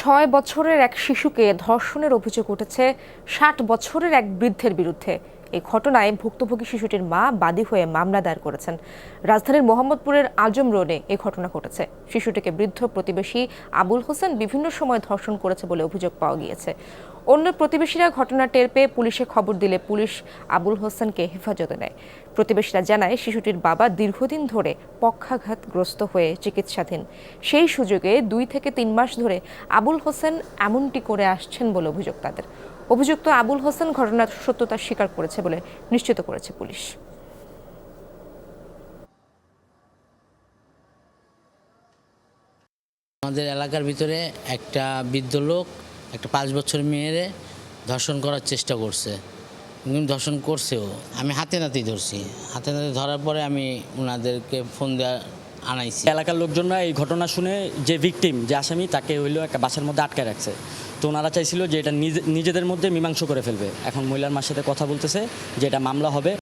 ছয় বছরের এক শিশুকে ধর্ষণের অভিযোগ উঠেছে, ষাট বছরের এক বৃদ্ধের বিরুদ্ধে। এই ঘটনায় ভুক্তভোগী শিশুটির মা বাদী হয়ে মামলা দায়ের করেছেন। রাজধানীর মোহাম্মদপুরের আজম রোডে এই ঘটনা ঘটেছে। শিশুটিকে বৃদ্ধ প্রতিবেশী আবুল হোসেন বিভিন্ন সময় ধর্ষণ করেছে বলে অভিযোগ পাওয়া গিয়েছে। অন্য প্রতিবেশীরা ঘটনা টের পেয়ে পুলিশে খবর দিলে পুলিশ আবুল হোসেনকে হেফাজতে নেয়। প্রতিবেশীরা জানায়, শিশুটির বাবা দীর্ঘদিন ধরে পক্ষাঘাতগ্রস্ত হয়ে চিকিৎসাধীন। সেই সুযোগে দুই থেকে তিন মাস ধরে আবুল হোসেন এমনটি করে আসছেন বলে অভিযোগ তাদের। অভিযুক্ত আবুল হোসেন ঘটনার সত্যতা স্বীকার করেছে বলে নিশ্চিত করেছে পুলিশ। আমাদের এলাকার ভিতরে একটা বৃদ্ধ লোক একটা পাঁচ বছর মেয়েরে ধর্ষণ করার চেষ্টা করছে। ধর্ষণ করছেও। আমি হাতে নাতেই ধরছি। হাতে নাতে ধরার পরে আমি ওনাদেরকে ফোন দেওয়া আনাইছি। এলাকার লোকজনরা এই ঘটনা শুনে যে ভিকটিম যে আসামি, তাকে হইল একটা বাসার মধ্যে আটকে রাখছে। তো ওনারা চাইছিল যে এটা নিজে- নিজেদের মধ্যে মীমাংস করে ফেলবে। এখন মহিলার মার সাথে কথা বলতেছে যে এটা মামলা হবে।